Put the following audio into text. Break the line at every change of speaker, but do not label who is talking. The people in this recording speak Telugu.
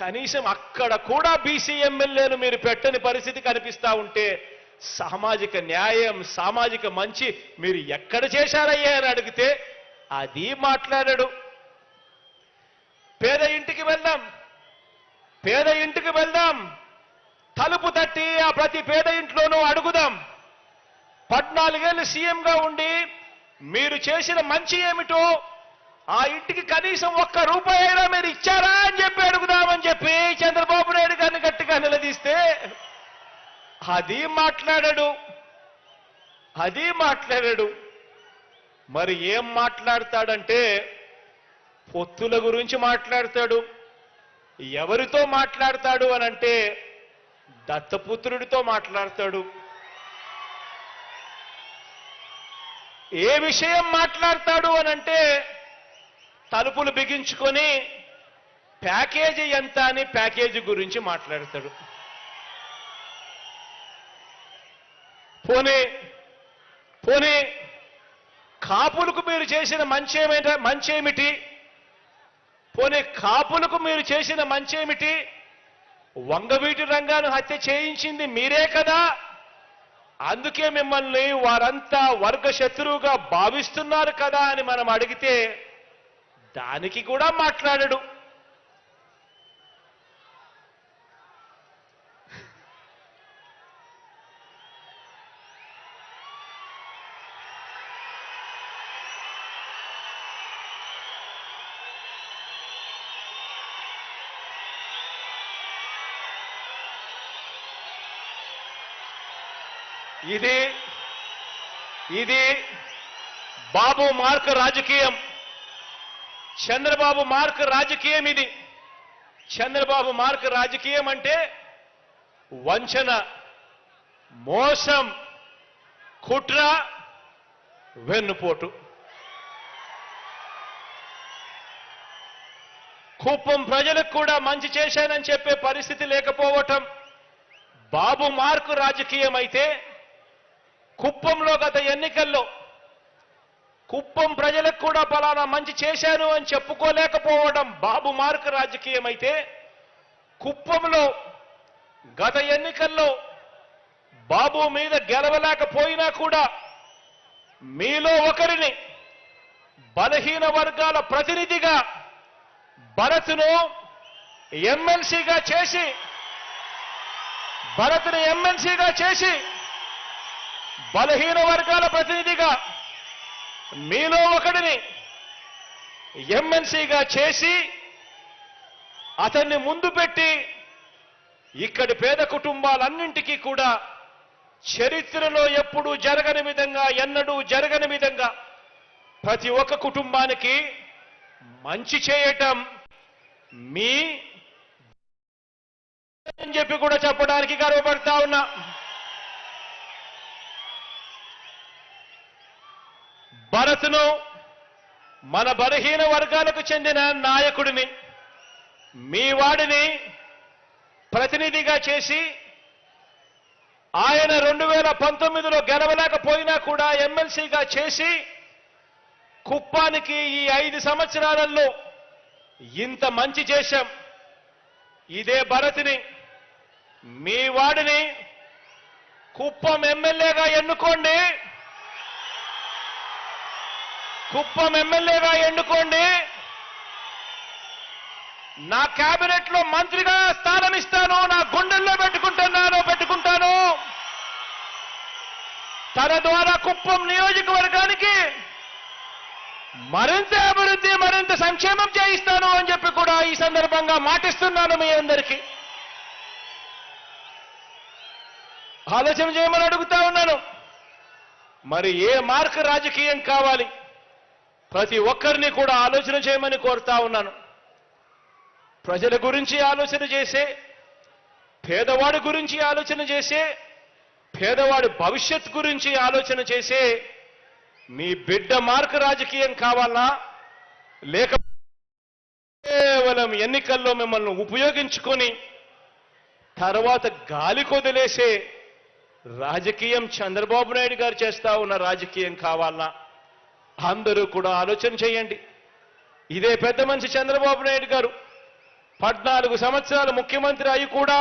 కనీసం అక్కడ కూడా బీసీ ఎమ్మెల్యేలు మీరు పెట్టని పరిస్థితి కనిపిస్తా ఉంటే సామాజిక న్యాయం సామాజిక మంచి మీరు ఎక్కడ చేశారయ్యా అని అడిగితే అది మాట్లాడాడు. పేద ఇంటికి వెళ్దాం పేద ఇంటికి వెళ్దాం తలుపు తట్టి ఆ ప్రతి పేద ఇంట్లోనూ అడుగుదాం. పద్నాలుగేళ్ళు సీఎంగా ఉండి మీరు చేసిన మంచి ఏమిటో ఆ ఇంటికి కనీసం ఒక్క రూపాయి అయినా మీరు ఇచ్చారా అని చెప్పి అడుగుదామని చెప్పి చంద్రబాబు నాయుడు గారిని గట్టిగా నిలదీస్తే అది మాట్లాడాడు. అది మాట్లాడాడు. మరి ఏం మాట్లాడతాడంటే పొత్తుల గురించి మాట్లాడతాడు. ఎవరితో మాట్లాడతాడు అనంటే దత్తపుత్రుడితో మాట్లాడతాడు. ఏ విషయం మాట్లాడతాడు అనంటే తలుపులు బిగించుకొని ప్యాకేజీ ఎంత అని ప్యాకేజీ గురించి మాట్లాడతాడు. పోనీ పోనీ కాపులకు మీరు చేసిన మంచి ఏమిట మంచి ఏమిటి పోనీ కాపులకు మీరు చేసిన మంచి ఏమిటి వంగవీటి రంగాను హత్య చేయించింది మీరే కదా? అందుకే మిమ్మల్ని వారంతా వర్గ శత్రువుగా భావిస్తున్నారు కదా అని మనం అడిగితే దానికి కూడా మాట్లాడడు. ఇది ఇది బాబు మార్క్ రాజకీయం. చంద్రబాబు మార్క్ రాజకీయం ఇది. చంద్రబాబు మార్క్ రాజకీయం అంటే వంచన మోసం కుట్ర వెన్నుపోటు. కుప్పం ప్రజలకు కూడా మంచి చేశానని చెప్పే పరిస్థితి లేకపోవటం బాబు మార్కు రాజకీయం అయితే కుప్పంలో గత ఎన్నికల్లో కుప్పం ప్రజలకు కూడా ఫలానా మంచి చేశాను అని చెప్పుకోలేకపోవడం బాబు మార్క్ రాజకీయం అయితే కుప్పంలో గత ఎన్నికల్లో బాబు మీద గెలవలేకపోయినా కూడా మీలో ఒకరిని బలహీన వర్గాల ప్రతినిధిగా భరత్ను ఎమ్మెల్సీగా చేసి భరత్ను ఎమ్మెల్సీగా చేసి బలహీన వర్గాల ప్రతినిధిగా మీలో ఒకడిని ఎమ్మెల్సీగా చేసి అతన్ని ముందు పెట్టి ఇక్కడి పేద కుటుంబాలన్నింటికీ కూడా చరిత్రలో ఎప్పుడూ జరగని విధంగా ఎన్నడూ జరగని విధంగా ప్రతి ఒక్క కుటుంబానికి మంచి చేయటం మీ అని చెప్పి కూడా చెప్పడానికి గర్వపడతా ఉన్నా. భరత్ను మన బలహీన వర్గాలకు చెందిన నాయకుడిని మీ వాడిని ప్రతినిధిగా చేసి ఆయన రెండు వేల పంతొమ్మిదిలో గెలవలేకపోయినా కూడా ఎమ్మెల్సీగా చేసి కుప్పానికి ఈ ఐదు సంవత్సరాలలో ఇంత మంచి చేశాం. ఇదే భరతిని మీ వాడిని కుప్పం ఎమ్మెల్యేగా ఎన్నుకోండి. కుప్పం ఎమ్మెల్యేగా ఎన్నుకోండి. నా కేబినెట్లో మంత్రిగా స్థానం ఇస్తాను నా గుండెల్లో పెట్టుకుంటున్నాను పెట్టుకుంటాను. తన ద్వారా కుప్పం నియోజకవర్గానికి మరింత అభివృద్ధి మరింత సంక్షేమం చేయిస్తాను అని చెప్పి కూడా ఈ సందర్భంగా మాటిస్తున్నాను మీ అందరికీ. ఆలోచన చేయమని అడుగుతా ఉన్నాను. మరి ఏ మార్క్ రాజకీయం కావాలి? ప్రతి ఒక్కరిని కూడా ఆలోచన చేయమని కోరుతా ఉన్నాను. ప్రజల గురించి ఆలోచన చేసే పేదవాడి గురించి ఆలోచన చేసే పేదవాడి భవిష్యత్ గురించి ఆలోచన చేసే మీ బిడ్డ మార్క్ రాజకీయం కావాలా? లేక కేవలం ఎన్నికల్లో మిమ్మల్ని ఉపయోగించుకొని తర్వాత గాలి కొదిలేసే రాజకీయం చంద్రబాబు నాయుడు గారు చేస్తా ఉన్న రాజకీయం కావాలా? అందరూ కూడా ఆలోచన చేయండి. ఇదే పెద్ద మనిషి చంద్రబాబు నాయుడు గారు పద్నాలుగు సంవత్సరాలు ముఖ్యమంత్రి అయి కూడా